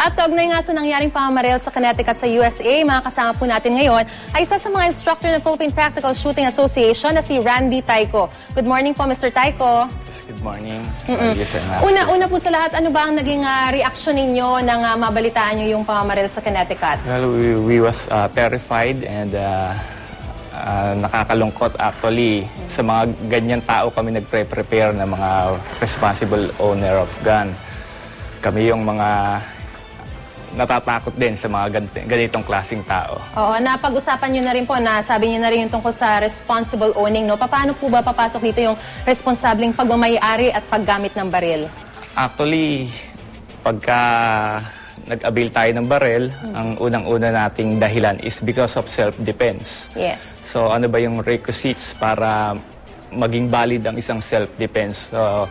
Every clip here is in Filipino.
At kaugnay nga sa nangyaring pamamaril sa Connecticut sa USA, mga kasama po natin ngayon ay isa sa mga instructor ng Philippine Practical Shooting Association na si Randy Taiko. Good morning po, Mr. Taiko. Good morning. Yes, sir. Una, una po sa lahat, ano ba ang naging ah, reaksyon ninyo nang ah, mabalitaan nyo yung pamamaril sa Connecticut? Well, we, we was uh, terrified and uh, uh, nakakalungkot actually. Sa mga ganyan tao kami nagpre-prepare na mga responsible owner of gun. Kami yung mga natatakot din sa mga ganit- ganitong klaseng tao. Oo, napag-usapan nyo na rin po na sabi nyo na rin yung tungkol sa responsible owning, no? Paano po ba papasok dito yung responsableng pagmamayari at paggamit ng baril? Actually, pagka nag-avail tayo ng barel, ang unang-una nating dahilan is because of self-defense. Yes. So ano ba yung requisites para maging valid ang isang self-defense? So,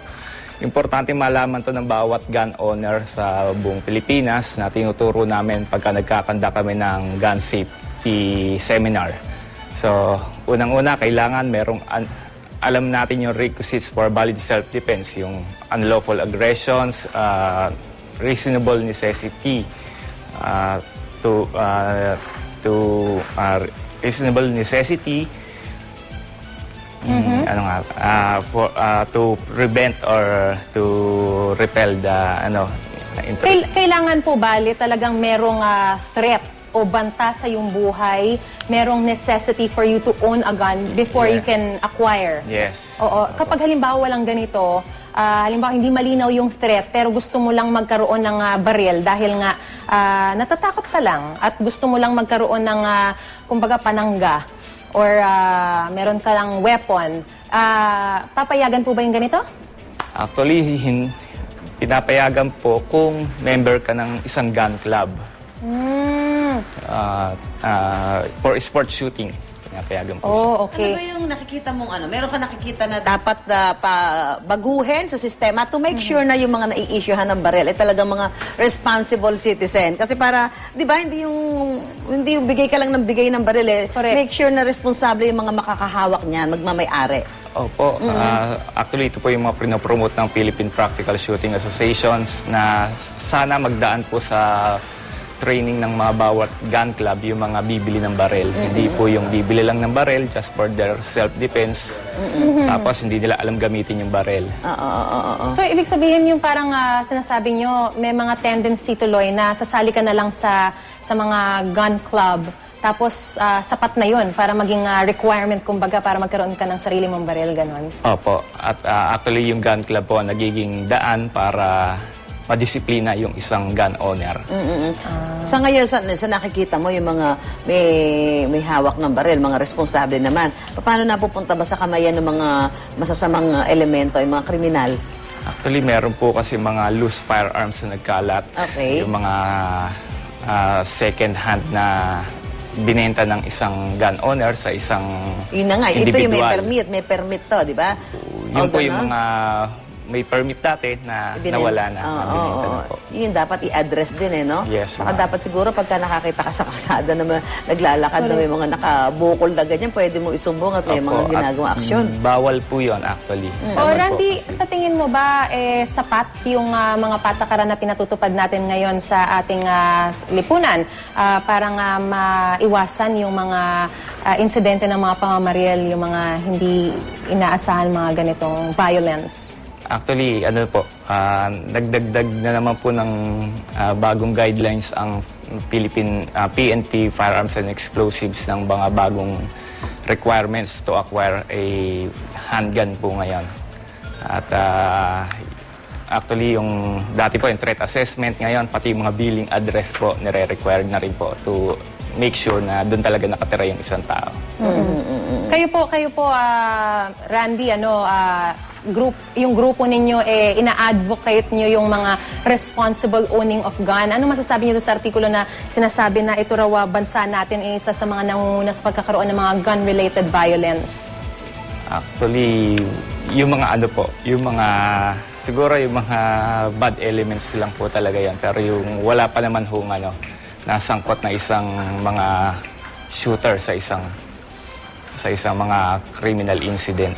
importante malaman to ng bawat gun owner sa buong Pilipinas na tinuturo namin pagka nagkakanda kami ng gun safety seminar. So, unang-una, kailangan merong alam natin yung requisites for valid self-defense, yung unlawful aggressions, uh, reasonable necessity, uh, to uh, to uh, reasonable necessity mm, ano nga uh, for uh, to prevent or to repel the ano inter- Kail- kailangan po bali talagang merong ah, threat o banta sa iyong buhay, merong necessity for you to own a gun before you Yeah. can acquire. yes. Oo, kapag halimbawa lang ganito, ah, halimbawa hindi malinaw yung threat pero gusto mo lang magkaroon ng ah, baril dahil nga ah, natatakot ka lang at gusto mo lang magkaroon ng ah, kumbaga panangga or ah, meron ka lang weapon, ah, papayagan po ba yung ganito? actually hin- pinapayagan po kung member ka ng isang gun club Hmm. uh, uh, for sport shooting pinapayagan po siya. Oh, Ano okay. ba yung nakikita mong ano? Meron ka nakikita na dapat na pa baguhin sa sistema to make sure na yung mga nai-issuehan ng baril ay talagang mga responsible citizen. Kasi para, di ba, hindi yung hindi yung bigay ka lang ng bigay ng baril eh. Correct. Make sure na responsable yung mga makakahawak niyan, magmamay-ari. Opo. ah, actually, ito po yung mga pinopromote ng Philippine Practical Shooting Associations na sana magdaan po sa training ng mga bawat gun club yung mga bibili ng barel. Hindi po yung bibili lang ng barel just for their self-defense. Tapos hindi nila alam gamitin yung barel. Oo, oo, oo, oo. So, ibig sabihin yung parang ah, sinasabi nyo, may mga tendency tuloy na sasali ka na lang sa, sa mga gun club. Tapos, ah, sapat na yun para maging ah, requirement, kumbaga, para magkaroon ka ng sarili mong baril, ganon. Opo. At ah, actually yung gun club po nagiging daan para madisiplina yung isang gun owner. Mm-mm. Sa ngayon, sa, sa nakikita mo yung mga may, may hawak ng baril, mga responsable naman, paano napupunta ba sa kamayan ng mga masasamang elemento, yung mga kriminal? Actually, meron po kasi mga loose firearms na nagkalat. Okay. Yung mga ah, second hand na binenta ng isang gun owner sa isang Yun na nga, ito yung may individual. permit, may permit to, di ba? Yun O, po yung ganon. mga may permit dati na Ibinin- nawala na, Oo, oo, binenta na oo. po. Yun dapat i-address din eh, no? Yes, Saka ma'am. dapat siguro pagka nakakita ka sa kalsada na may- naglalakad na may mga nakabukol na ganyan, pwede mo isumbong at may Opo, mga at, ginagawang aksyon. mm, bawal po yun actually. O, Bawal po Randy, kasi. sa tingin mo ba, eh, sapat yung ah, mga patakaran na pinatutupad natin ngayon sa ating ah, lipunan ah, para nga maiwasan yung mga ah, insidente ng mga pamamaril, yung mga hindi inaasahan mga ganitong violence? Actually, ano po, ah, nagdagdag na naman po ng ah, bagong guidelines ang Philippine ah, PNP Firearms and Explosives ng mga bagong requirements to acquire a handgun po ngayon. At ah, actually, yung dati po yung threat assessment ngayon, pati mga billing address po, nire-required na rin po to make sure na doon talaga nakatira yung isang tao. Kayo po, kayo po, ah, Randy, ano, ah, group, yung grupo ninyo, eh, ina-advocate nyo yung mga responsible owning of gun. Ano masasabi doon sa artikulo na sinasabi na ito raw ah, bansa natin eh, isa sa mga nangunguna sa pagkakaroon ng mga gun-related violence? Actually, yung mga ano po, yung mga siguro yung mga bad elements lang po talaga yan. Pero yung wala pa naman hong ano, nasangkot na isang mga shooter sa isang sa isang mga criminal incident.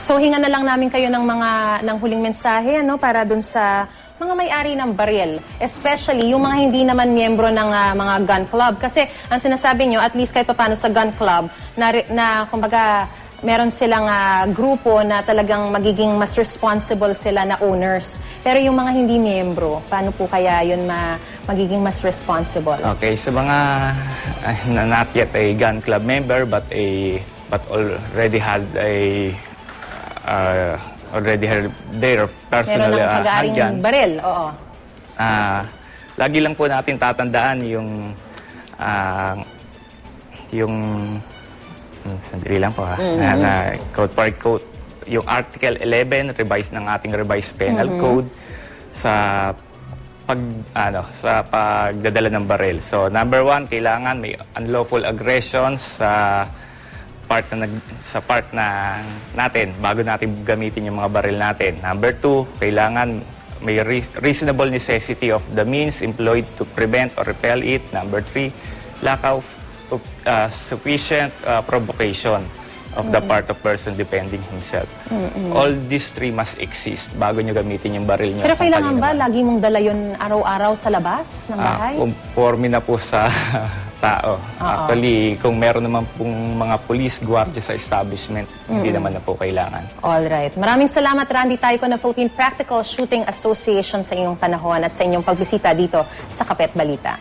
So hinga na lang namin kayo ng mga ng huling mensahe ano para dun sa mga may-ari ng baril, especially yung mga hindi naman miyembro ng ah, mga gun club. Kasi ang sinasabi nyo, at least kahit paano sa gun club, na, na kumbaga, meron silang ah, grupo na talagang magiging mas responsible sila na owners. Pero yung mga hindi miyembro, paano po kaya yun ma, magiging mas responsible? Okay, sa mga uh, not yet a gun club member but a but already had a uh, already had their personal Meron ng uh, pag-aaring handgun. baril, oo. Ah, lagi lang po natin tatandaan yung ah, yung hmm, sandali lang po ha. Na, na code per code yung Article 11 revised ng ating revised penal code sa pag ano sa pagdadala ng baril. So number one, kailangan may unlawful aggressions sa part na nag, sa part na natin bago natin gamitin yung mga baril natin. Number two, kailangan may re- reasonable necessity of the means employed to prevent or repel it. Number three, lack of, uh, sufficient uh, provocation of the part of person defending himself. All these three must exist bago nyo gamitin yung baril nyo. Pero kung kailangan kanino ba man. lagi mong dala yun araw-araw sa labas ng Ah, bahay? conforme na po sa tao. Actually, kung meron naman pong mga police guardia sa establishment, hindi naman na po kailangan. All right. Maraming salamat, Randy Taiko ng Philippine Practical Shooting Association sa inyong panahon at sa inyong pagbisita dito sa Kapet Balita.